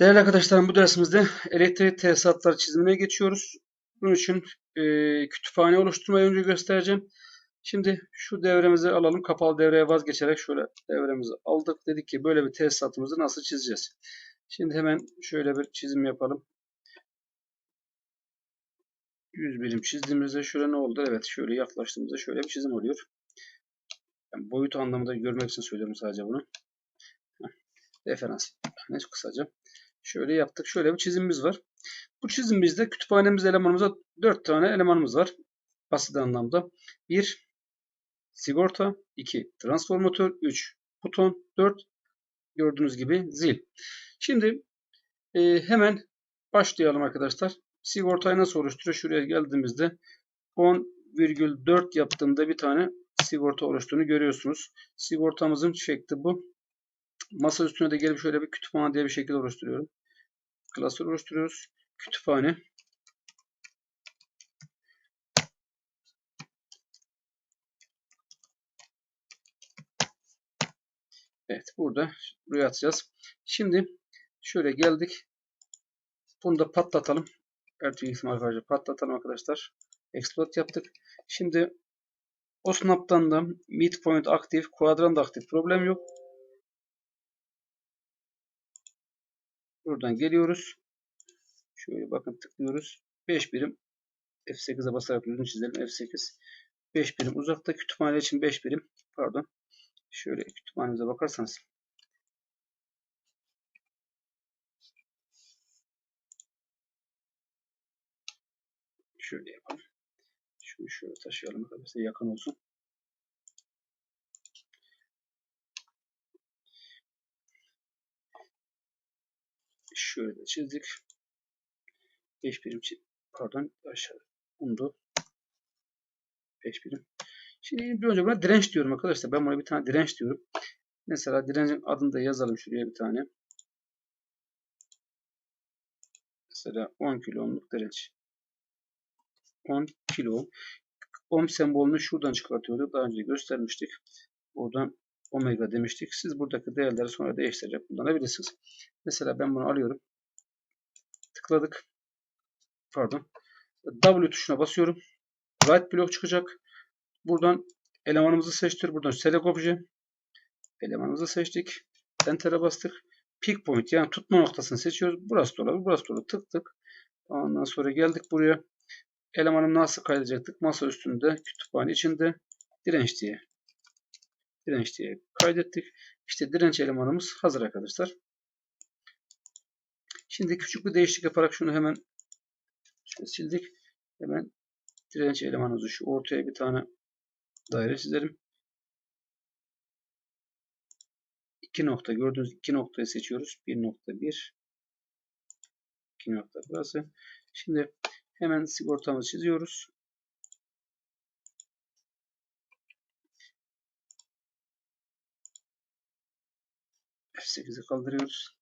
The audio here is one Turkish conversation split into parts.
Değerli arkadaşlarım bu dersimizde elektrik tesisatları çizimine geçiyoruz. Bunun için e, kütüphane oluşturmayı önce göstereceğim. Şimdi şu devremizi alalım. Kapalı devreye vazgeçerek şöyle devremizi aldık. Dedik ki böyle bir tesisatımızı nasıl çizeceğiz? Şimdi hemen şöyle bir çizim yapalım. 100 birim çizdiğimizde şöyle ne oldu? Evet şöyle yaklaştığımızda şöyle bir çizim oluyor. Yani boyut anlamında görmek için söylüyorum sadece bunu. Referans. Ne kısaca. Şöyle yaptık. Şöyle bir çizimimiz var. Bu çizimimizde kütüphanemiz elemanımıza 4 tane elemanımız var. Basit anlamda. 1 sigorta, 2 transformatör, 3 buton, 4 gördüğünüz gibi zil. Şimdi e, hemen başlayalım arkadaşlar. Sigortayı nasıl oluşturuyor? Şuraya geldiğimizde 10,4 yaptığımda bir tane sigorta oluştuğunu görüyorsunuz. Sigortamızın şekli bu. Masa üstüne de gelip şöyle bir kütüphane diye bir şekil oluşturuyorum. Klasör oluşturuyoruz. Kütüphane. Evet burada buraya atacağız. Şimdi şöyle geldik. Bunu da patlatalım. Her türlü ihtimal karşı patlatalım arkadaşlar. Exploit yaptık. Şimdi o snap'tan da midpoint aktif, quadrant aktif problem yok. Buradan geliyoruz. Şöyle bakın tıklıyoruz. 5 birim F8'e basarak düzgün çizelim. F8 5 birim uzakta kütüphane için 5 birim pardon. Şöyle kütüphanemize bakarsanız şöyle yapalım. Şunu şöyle taşıyalım. Size yakın olsun. Şöyle çizdik. 5 birim pardon aşağı undu. 5 birim. Şimdi bir önce buna direnç diyorum arkadaşlar. Ben buna bir tane direnç diyorum. Mesela direncin adını da yazalım şuraya bir tane. Mesela 10 kilo ohmluk direnç. 10 kilo. Ohm sembolünü şuradan çıkartıyorduk. Daha önce göstermiştik. Buradan omega demiştik. Siz buradaki değerleri sonra değiştirecek kullanabilirsiniz. Mesela ben bunu alıyorum. Tıkladık. Pardon. W tuşuna basıyorum. Right blok çıkacak. Buradan elemanımızı seçtir. Buradan select obje. Elemanımızı seçtik. Enter'e bastık. Peak point yani tutma noktasını seçiyoruz. Burası da olabilir. Burası da olabilir. Tıktık. Ondan sonra geldik buraya. Elemanı nasıl kaydedecektik? Masa üstünde, kütüphane içinde direnç diye. Direnç diye kaydettik. İşte direnç elemanımız hazır arkadaşlar. Şimdi küçük bir değişiklik yaparak şunu hemen şöyle sildik. Hemen direnç elemanımızı şu ortaya bir tane daire çizelim. İki nokta gördüğünüz iki noktayı seçiyoruz. Bir nokta bir. İki nokta burası. Şimdi hemen sigortamızı çiziyoruz. F8'i kaldırıyoruz.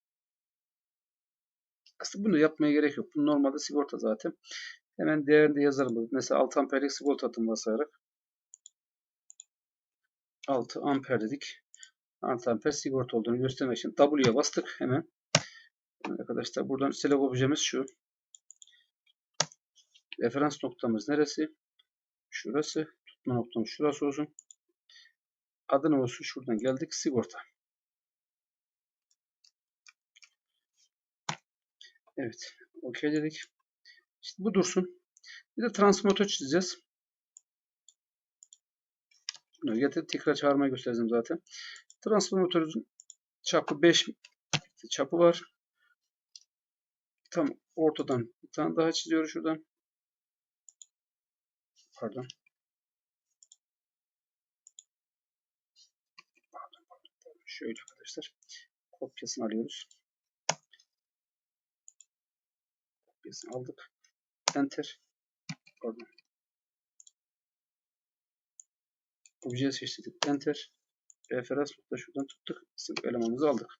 Aslında bunu yapmaya gerek yok. Bu normalde sigorta zaten. Hemen değerini de yazalım. Mesela 6 amperlik sigorta hattını basarak 6 amper dedik. 6 amper sigorta olduğunu göstermek için W'ye bastık hemen. Arkadaşlar buradan select objemiz şu. Referans noktamız neresi? Şurası. Tutma noktamız şurası olsun. Adı ne olsun? Şuradan geldik. Sigorta. Evet. OK dedik. İşte bu dursun. Bir de transformatör çizeceğiz. Bunu getir, tekrar çağırmayı göstereceğim zaten. Transformatörün çapı 5 çapı var. Tam ortadan bir tane daha çiziyoruz şuradan. Pardon. Pardon, pardon. Şöyle arkadaşlar. Kopyasını alıyoruz. Kopyasını aldık. Enter. Pardon. Obje seçtik. Enter. Referans nokta şuradan tuttuk. Sınıf elemanımızı aldık.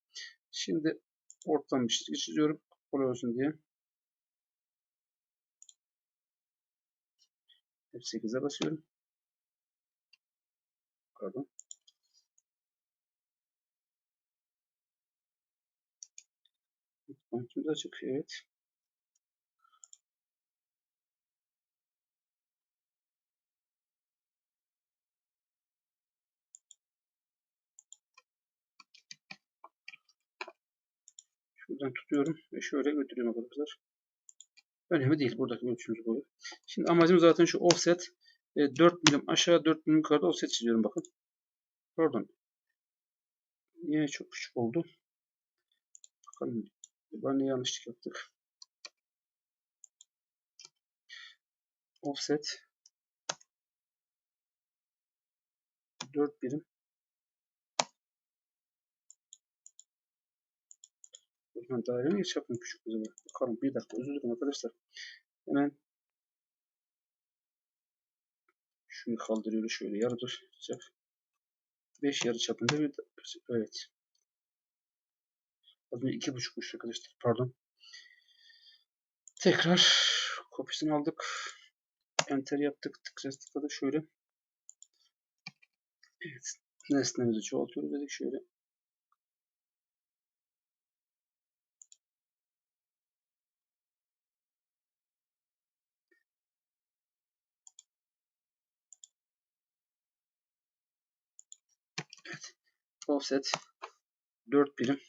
Şimdi ortadan bir çizgi çiziyorum. Kolay olsun diye. F8'e basıyorum. Pardon. Bankimiz açık. Evet. Şuradan tutuyorum ve şöyle götürüyorum arkadaşlar. Önemli değil buradaki ölçümüz boyu. Şimdi amacım zaten şu offset e, 4 milim aşağı 4 milim yukarıda offset çiziyorum bakın. Pardon. Niye çok küçük oldu? Bakalım. Ben ne yanlışlık yaptık. Offset 4 birim. Buradan daire mi çapım küçük zaman? Bakalım bir dakika özür dilerim arkadaşlar. Hemen şunu kaldırıyoruz şöyle yarı duracak. 5 yarı çapında bir evet. Az önce 2.5'muş arkadaşlar. Pardon. Tekrar kopyasını aldık. Enter yaptık. Tıklayı tıkladık şöyle. Evet. Nesnemizi çoğaltıyoruz dedik şöyle. Offset 4 birim.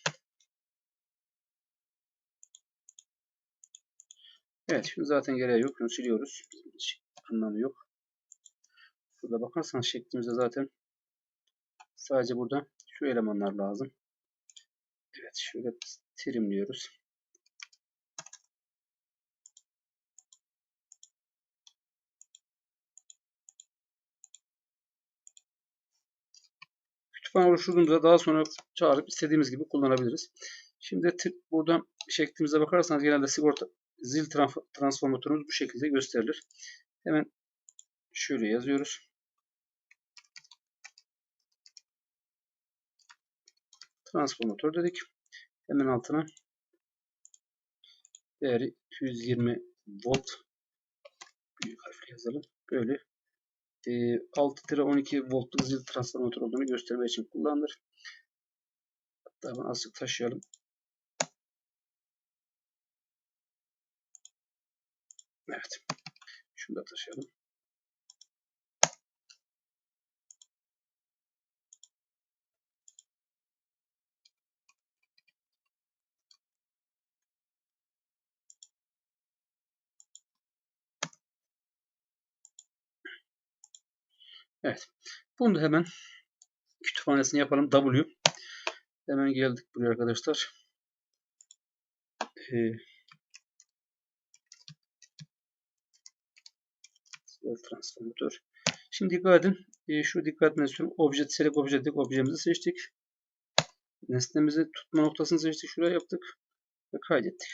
Evet. Şimdi zaten gereği yok. Şunu siliyoruz. Hiç anlamı yok. Burada bakarsanız şeklimizde zaten sadece burada şu elemanlar lazım. Evet. Şöyle trimliyoruz. Kütüphane oluşturduğumuzda daha sonra çağırıp istediğimiz gibi kullanabiliriz. Şimdi buradan şeklimize bakarsanız genelde sigorta zil transformatörümüz bu şekilde gösterilir. Hemen şöyle yazıyoruz. Transformatör dedik. Hemen altına değeri 220 volt büyük harfle yazalım. Böyle 6-12 e, voltluk zil transformatör olduğunu göstermek için kullanılır. Hatta ben azıcık taşıyalım. Evet. Şunu da taşıyalım. Evet. Bunu da hemen kütüphanesini yapalım. W. Hemen geldik buraya arkadaşlar. Ee, transformatör. Şimdi dikkat edin. Ee, şu dikkat istiyorum. Obje, select obje dedik. Objemizi seçtik. Nesnemizi tutma noktasını seçtik. Şuraya yaptık. Ve kaydettik.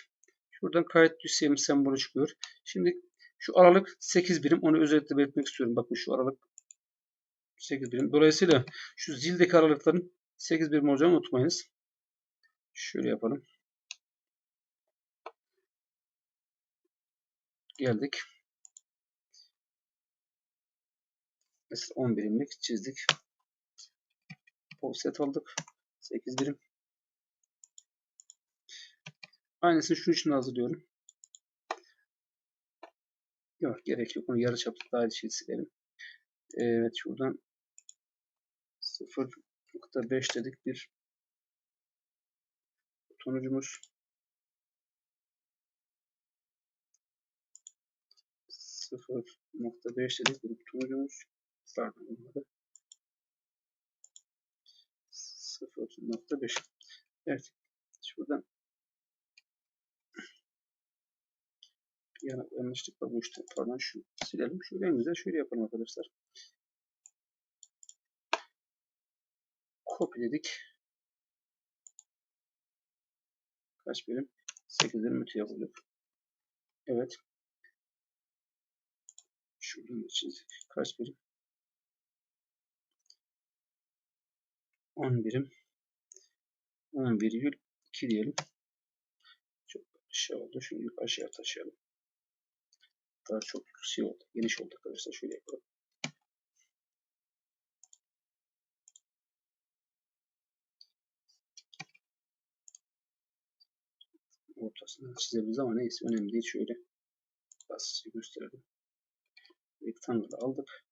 Şuradan kayıt düşseyim sembolü çıkıyor. Şimdi şu aralık 8 birim. Onu özellikle belirtmek istiyorum. Bakın şu aralık 8 birim. Dolayısıyla şu zildeki aralıkların 8 birim olacağını unutmayınız. Şöyle yapalım. Geldik. Mesela 10 birimlik çizdik. Offset aldık. 8 birim. Aynısını şunun için hazırlıyorum. Yok gerek yok. Onu yarı çaplı daha şey silelim. Evet şuradan 0.5 dedik bir sonucumuz. 0.5 dedik bir sonucumuz. Pardon olmadı. 0.5 evet. Şuradan yana yanlışlık var bu işte pardon şu silelim. Şu rengimize şöyle yapalım arkadaşlar kopyaladık. Kaç birim? 8 birim öte yapılıyor. Evet. Şuradan da çizdik. Kaç birim? 10 birim. 10,2 diyelim. Çok şey oldu. Şimdi aşağıya taşıyalım. Daha çok şey oldu. Geniş oldu arkadaşlar. Şöyle yapalım. Ortasından çizebiliriz ama neyse önemli değil. Şöyle basitçe gösterelim. Rectangle aldık.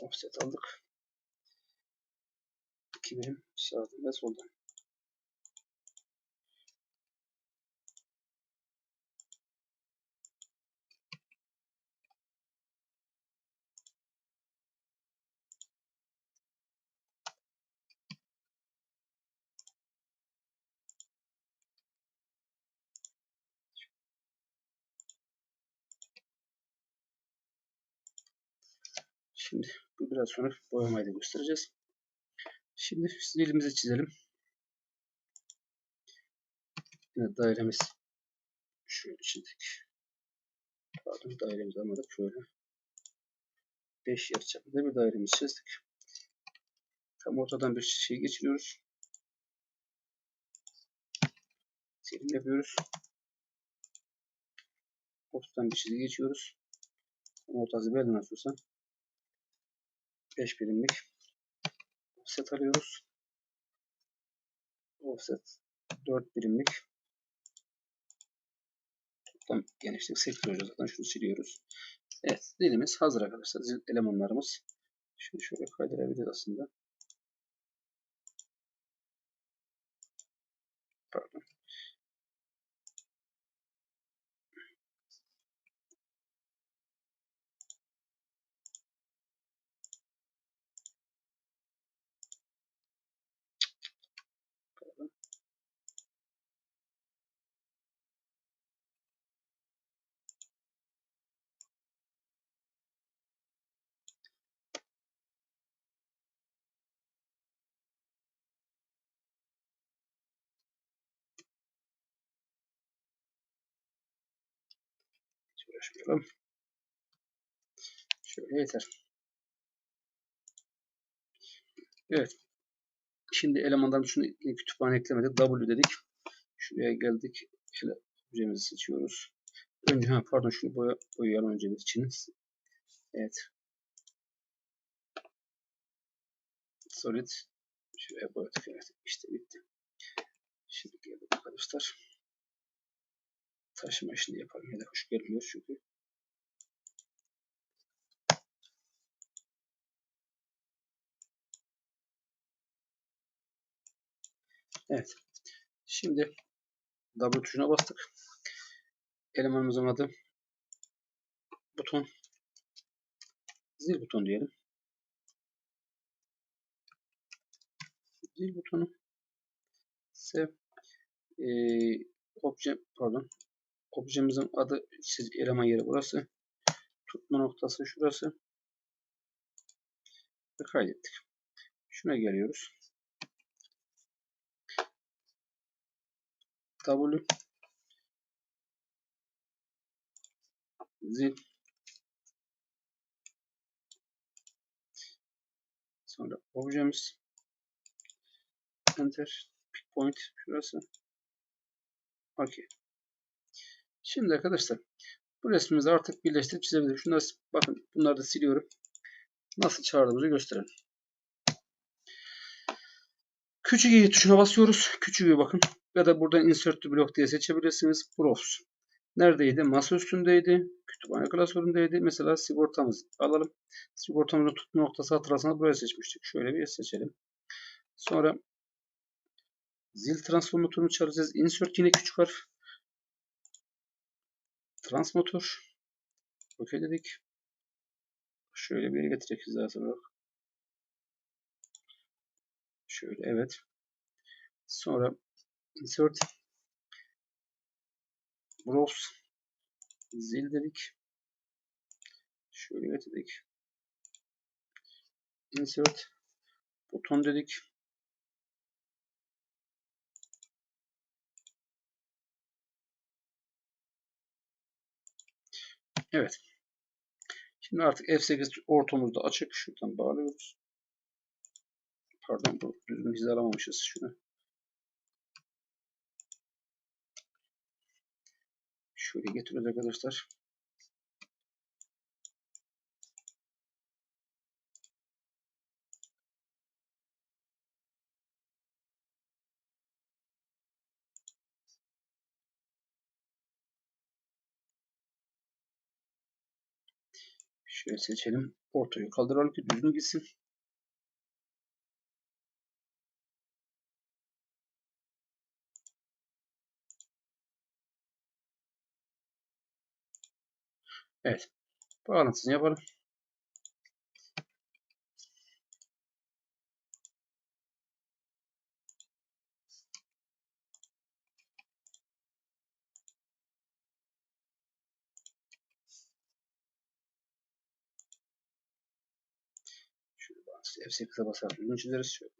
Offset aldık. İki birim sağdan ve soldan. Şimdi biraz sonra boyamayı da göstereceğiz. Şimdi zilimizi çizelim. Yine dairemiz şöyle çizdik. Pardon dairemizi almadık. Şöyle 5 yer bir dairemizi çizdik. Tam ortadan bir şey geçiriyoruz. Selim yapıyoruz. Ortadan bir çizgi geçiyoruz. Ortası belli nasılsa 5 birimlik offset alıyoruz. Offset 4 birimlik toplam genişlik 8 olacak zaten şunu siliyoruz. Evet dilimiz hazır arkadaşlar. Zil elemanlarımız. Şunu şöyle kaydırabiliriz aslında. Uğraşmayalım. Şöyle yeter. Evet. Şimdi elemandan şunu kütüphane eklemedik. W dedik. Şuraya geldik. Şöyle objemizi seçiyoruz. Önce ha, pardon şunu boya, boyayalım önce bir için. Evet. Solid. Şuraya boyadık. Evet. İşte bitti. Şimdi geldik arkadaşlar. Taşıma işini yapalım. Ya da hoş gelmiyor çünkü. Evet. Şimdi W tuşuna bastık. Elemanımızın adı buton. Zil buton diyelim. Zil butonu. Sev. Ee, obje pardon. Objemizin adı siz eleman yeri burası. Tutma noktası şurası. Ve kaydettik. Şuna geliyoruz. W zil sonra objemiz enter pick point şurası okey şimdi arkadaşlar bu resmimizi artık birleştirip çizebiliriz şunları bakın bunları da siliyorum nasıl çağırdığımızı gösterelim küçük i tuşuna basıyoruz küçük bakın ya da buradan insert to block diye seçebilirsiniz browse neredeydi? Masa üstündeydi. Kütüphane klasöründeydi. Mesela sigortamız alalım. Sigortamızın tutma noktası hatırlasana buraya seçmiştik. Şöyle bir seçelim. Sonra zil transformatörünü çağıracağız. Insert yine küçük harf. Transmotor. OK dedik. Şöyle bir getireceğiz zaten olarak. Şöyle evet. Sonra insert browse zil dedik. Şöyle dedik. Insert buton dedik. Evet. Şimdi artık F8 ortamızda açık. Şuradan bağlıyoruz. Pardon bu düzgün hizalamamışız. Şunu Şöyle getiriyoruz arkadaşlar. Şöyle seçelim. Ortayı kaldıralım ki düzgün gitsin. Evet. Bağlantısını yapalım. F8'e basarak düzgün çizeriz. Şöyle.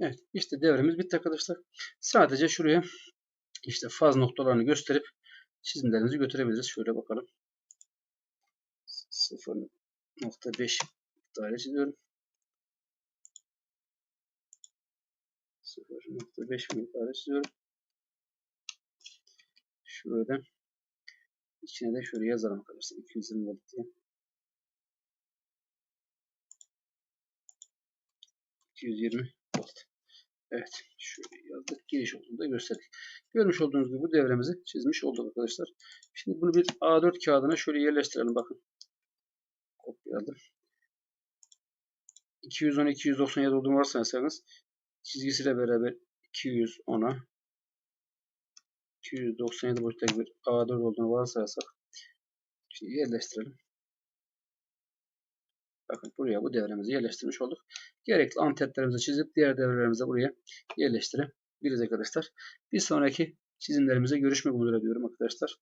Evet işte devremiz bitti arkadaşlar. Sadece şuraya işte faz noktalarını gösterip çizimlerimizi götürebiliriz. Şöyle bakalım. 0.5 daire çiziyorum. 0.5 miktarı çiziyorum. Şurada içine de şöyle yazalım arkadaşlar. 220 volt diye. 220 volt. Evet. Şöyle yazdık. Giriş olduğunu da gösterdik. Görmüş olduğunuz gibi bu devremizi çizmiş olduk arkadaşlar. Şimdi bunu bir A4 kağıdına şöyle yerleştirelim. Bakın. Kopyaladım. 210 297 olduğunu varsayarsanız çizgisiyle beraber 210'a 297 boyuttaki bir A4 olduğunu varsayarsak şimdi yerleştirelim. Bakın buraya bu devremizi yerleştirmiş olduk. Gerekli antetlerimizi çizip diğer devrelerimizi buraya yerleştirebiliriz arkadaşlar. Bir sonraki çizimlerimize görüşmek üzere diyorum arkadaşlar.